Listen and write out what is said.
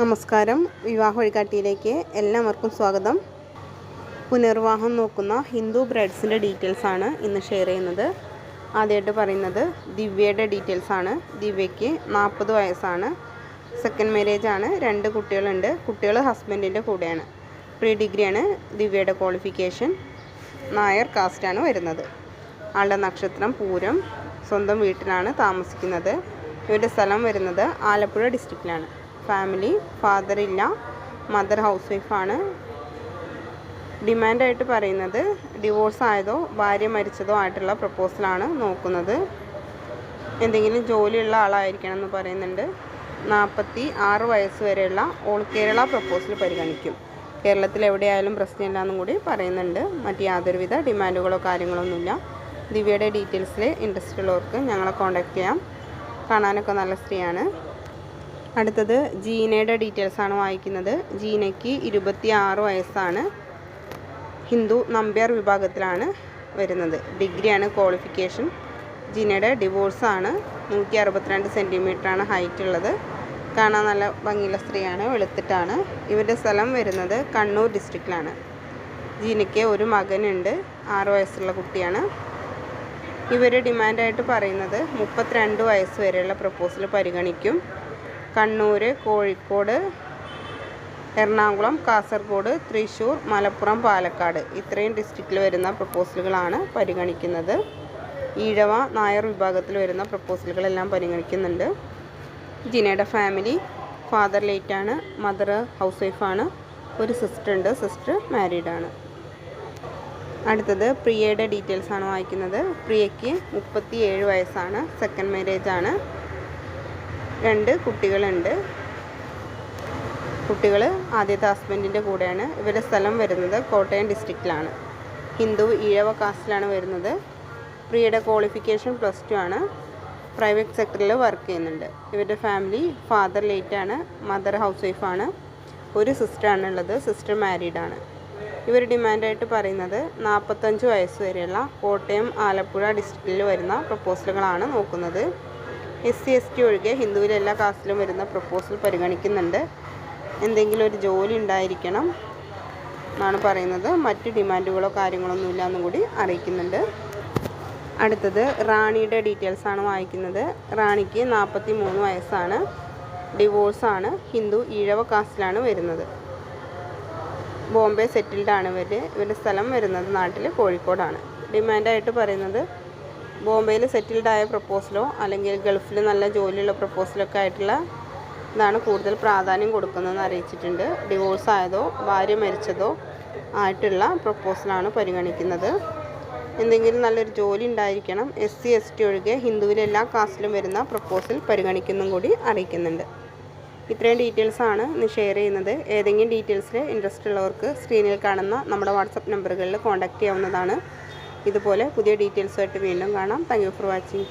നമസ്കാരം. വിവാഹ വഴികാട്ടിയിലേക്ക് എല്ലാവർക്കും സ്വാഗതം. പുനർവിവാഹം നോക്കുന്ന ഹിന്ദു ബ്രൈഡ്സിന്റെ ഡീറ്റെയിൽസ് ആണ് ഇന്ന് ഷെയർ ചെയ്യുന്നത്. ആദ്യമായിട്ട് പറയുന്നത് ദിവ്യയുടെ ഡീറ്റെയിൽസ് ആണ്. ദിവ്യയ്ക്ക് നാൽപ്പത് വയസ്സാണ്. സെക്കൻഡ് മാരേജ് ആണ്. രണ്ട് കുട്ടികളുണ്ട്. കുട്ടികൾ ഹസ്ബൻഡിന്റെ കൂടെയാണ്. പ്രീ ഡിഗ്രിയാണ് ദിവ്യയുടെ ക്വാളിഫിക്കേഷൻ നായർ കാസ്റ്റാണ് വരുന്നത്. ആളുടെ നക്ഷത്രം പൂരം. സ്വന്തം വീട്ടിലാണ് താമസിക്കുന്നത്. ഇവരുടെ സ്ഥലം വരുന്നത് ആലപ്പുഴ ഡിസ്ട്രിക്റ്റിലാണ് ഫാമിലി ഫാദർ ഇല്ല മദർ ഹൗസ് വൈഫാണ് ഡിമാൻഡായിട്ട് പറയുന്നത് ഡിവോഴ്സ് ആയതോ ഭാര്യ മരിച്ചതോ ആയിട്ടുള്ള പ്രപ്പോസലാണ് നോക്കുന്നത്. എന്തെങ്കിലും ജോലിയുള്ള ആളായിരിക്കണം എന്ന് പറയുന്നുണ്ട്. നാൽപ്പത്തി ആറ് വയസ്സ് വരെയുള്ള ഓൾ കേരള പ്രപ്പോസൽ പരിഗണിക്കും. കേരളത്തിൽ എവിടെയായാലും പ്രശ്നമില്ല എന്നും കൂടി പറയുന്നുണ്ട്. മറ്റ് യാതൊരുവിധ ഡിമാൻഡുകളോ കാര്യങ്ങളൊന്നുമില്ല. ദിവ്യയുടെ ഡീറ്റെയിൽസിൽ ഇൻട്രസ്റ്റ് ഉള്ളവർക്ക് ഞങ്ങളെ കോൺടാക്റ്റ് ചെയ്യാം. കാണാനൊക്കെ നല്ല സ്ത്രീയാണ്. അടുത്തത് ജീനയുടെ ഡീറ്റെയിൽസ് ആണ് വായിക്കുന്നത്. ജീനയ്ക്ക് ഇരുപത്തി ആറ് വയസ്സാണ്. ഹിന്ദു നമ്പ്യാർ വിഭാഗത്തിലാണ് വരുന്നത്. ഡിഗ്രിയാണ് ക്വാളിഫിക്കേഷൻ. ജീനയുടെ ഡിവോഴ്സാണ് നൂറ്റി അറുപത്തിരണ്ട് സെന്റിമീറ്ററാണ് ഹൈറ്റ് ഉള്ളത്. കാണാൻ നല്ല ഭംഗിയുള്ള സ്ത്രീയാണ് വെളുത്തിട്ടാണ്. ഇവരുടെ സ്ഥലം വരുന്നത് കണ്ണൂർ ഡിസ്ട്രിക്റ്റിലാണ്. ജീനയ്ക്ക് ഒരു മകനുണ്ട് ആറ് വയസ്സുള്ള കുട്ടിയാണ്. ഇവർ ഡിമാൻഡായിട്ട് പറയുന്നത് മുപ്പത്തിരണ്ട് വയസ്സ് വരെയുള്ള പ്രപ്പോസൽ പരിഗണിക്കും. കണ്ണൂർ കോഴിക്കോട് എറണാകുളം കാസർഗോഡ് തൃശ്ശൂർ മലപ്പുറം പാലക്കാട്. ഇത്രയും ഡിസ്ട്രിക്റ്റിൽ വരുന്ന പ്രപ്പോസലുകളാണ് പരിഗണിക്കുന്നത്. ഈഴവ നായർ വിഭാഗത്തിൽ വരുന്ന പ്രപ്പോസലുകളെല്ലാം പരിഗണിക്കുന്നുണ്ട്. ജിനയുടെ ഫാമിലി ഫാദർ ലേറ്റാണ് മദർ ഹൗസ് വൈഫാണ് ഒരു സിസ്റ്റർ ഉണ്ട് സിസ്റ്റർ മാരീഡാണ് അടുത്തത് പ്രിയയുടെ ഡീറ്റെയിൽസാണ് വായിക്കുന്നത്. പ്രിയയ്ക്ക് മുപ്പത്തി ഏഴ് വയസ്സാണ് സെക്കൻഡ് മാരേജാണ് രണ്ട് കുട്ടികളുണ്ട്. കുട്ടികൾ ആദ്യത്തെ ഹസ്ബൻഡിന്റെ കൂടെയാണ്. ഇവരുടെ സ്ഥലം വരുന്നത് കോട്ടയം ഡിസ്ട്രിക്റ്റിലാണ് ഹിന്ദു ഈഴവ കാസ്റ്റിലാണ് വരുന്നത്. പ്രിയയുടെ ക്വാളിഫിക്കേഷൻ പ്ലസ് ടു ആണ്. പ്രൈവറ്റ് സെക്ടറിൽ വർക്ക് ചെയ്യുന്നുണ്ട്. ഇവരുടെ ഫാമിലി ഫാദർ ലേറ്റ് ആണ് മദർ ഹൗസ് വൈഫാണ് ഒരു സിസ്റ്ററാണ് ഉള്ളത് സിസ്റ്റർ മാരീഡ് ആണ്. ഇവർ ഡിമാൻഡായിട്ട് പറയുന്നത് നാൽപ്പത്തഞ്ച് വയസ്സ് വരെയുള്ള കോട്ടയം ആലപ്പുഴ ഡിസ്ട്രിക്റ്റിൽ വരുന്ന പ്രപ്പോസലുകളാണ് നോക്കുന്നത്. എസ് സി എസ് ടി ഒഴികെ ഹിന്ദുവിലെ എല്ലാ കാസ്റ്റിലും വരുന്ന പ്രപ്പോസൽ പരിഗണിക്കുന്നുണ്ട്. എന്തെങ്കിലും ഒരു ജോലി ഉണ്ടായിരിക്കണം എന്നാണ് പറയുന്നത്. മറ്റ് ഡിമാൻഡുകളോ കാര്യങ്ങളൊന്നും ഇല്ല എന്നും കൂടി അറിയിക്കുന്നുണ്ട്. അടുത്തത് റാണിയുടെ ഡീറ്റെയിൽസ് ആണ് വായിക്കുന്നത്. റാണിക്ക് നാൽപ്പത്തി മൂന്ന് വയസ്സാണ് ഡിവോഴ്സാണ് ഹിന്ദു ഈഴവ കാസ്റ്റിലാണ് വരുന്നത്. ബോംബെ സെറ്റിൽഡാണ് ഇവർ ഇവരുടെ സ്ഥലം വരുന്നത് നാട്ടിൽ കോഴിക്കോടാണ്. ഡിമാൻഡായിട്ട് പറയുന്നത് ബോംബെയിൽ സെറ്റിൽഡ് ആയ പ്രപ്പോസലോ അല്ലെങ്കിൽ ഗൾഫിൽ നല്ല ജോലിയുള്ള പ്രപ്പോസലൊക്കെ ആയിട്ടുള്ള ഇതാണ് കൂടുതൽ പ്രാധാന്യം കൊടുക്കുന്നതെന്ന് അറിയിച്ചിട്ടുണ്ട്. ഡിവോഴ്സ് ആയതോ ഭാര്യ മരിച്ചതോ ആയിട്ടുള്ള പ്രപ്പോസലാണ് പരിഗണിക്കുന്നത്. എന്തെങ്കിലും നല്ലൊരു ജോലി ഉണ്ടായിരിക്കണം. എസ് സി എസ് ടി ഒഴികെ ഹിന്ദുവിലെ എല്ലാ കാസ്റ്റിലും വരുന്ന പ്രപ്പോസൽ പരിഗണിക്കുന്നതും കൂടി അറിയിക്കുന്നുണ്ട്. ഇത്രയും ഡീറ്റെയിൽസാണ് ഇന്ന് ഷെയർ ചെയ്യുന്നത്. ഏതെങ്കിലും ഡീറ്റെയിൽസിൽ ഇൻട്രസ്റ്റ് ഉള്ളവർക്ക് സ്ക്രീനിൽ കാണുന്ന നമ്മുടെ വാട്സപ്പ് നമ്പറുകളിൽ കോൺടാക്റ്റ് ചെയ്യാവുന്നതാണ്. ഇതുപോലെ പുതിയ ഡീറ്റെയിൽസുമായിട്ട് വീണ്ടും കാണാം. Thank for watching